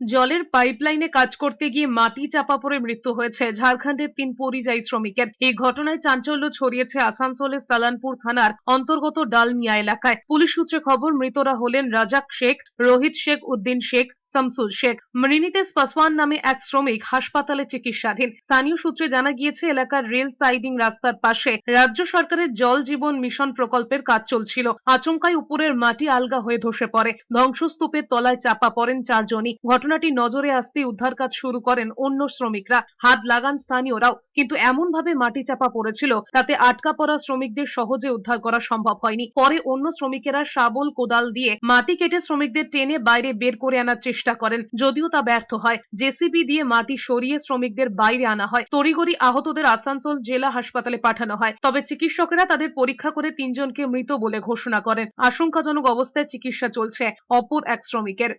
জলের পাইপলাইনে কাজ করতে গিয়ে মাটি চাপা পড়ে মৃত্যু হয়েছে ঝাড়খণ্ডের তিন পরিযায়ী শ্রমিকের। এই ঘটনায় চাঞ্চল্য ছড়িয়েছে আসানসোলের সালানপুর থানার অন্তর্গত ডালমিয়া এলাকায়। পুলিশ সূত্রে খবর, মৃতরা হলেন রাজাক শেখ, রোহিত শেখ, উদ্দিন শেখ, শামসুল শেখ। মৃণীতেশ পাসওয়ান নামে এক শ্রমিক হাসপাতালে চিকিৎসাধীন। স্থানীয় সূত্রে জানা গিয়েছে, এলাকার রেল সাইডিং রাস্তার পাশে রাজ্য সরকারের জল জীবন মিশন প্রকল্পের কাজ চলছিল। আচমকায় উপরের মাটি আলগা হয়ে ধসে পড়ে। ধ্বংসস্তূপের তলায় চাপা পড়েন চারজনই। ঘটনাটি নজরে আসতেই উদ্ধার কাজ শুরু করেন অন্য শ্রমিকরা। হাত লাগান স্থানীয়রাও। কিন্তু এমন ভাবে মাটি চাপা পড়েছিল, তাতে আটকা পড়া শ্রমিকদের সহজে উদ্ধার করা সম্ভব হয়নি। পরে অন্য শ্রমিকেরা শাবল কোদাল দিয়ে মাটি কেটে শ্রমিকদের টেনে বাইরে বের করে আনার চেষ্টা করেন, যদিও তা ব্যর্থ হয়। জেসিবি দিয়ে মাটি সরিয়ে শ্রমিকদের বাইরে আনা হয়। তড়িঘড়ি আহতদের আসানসোল জেলা হাসপাতালে পাঠানো হয়। তবে চিকিৎসকেরা তাদের পরীক্ষা করে তিনজনকে মৃত বলে ঘোষণা করেন। আশঙ্কাজনক অবস্থায় চিকিৎসা চলছে অপর এক শ্রমিকের।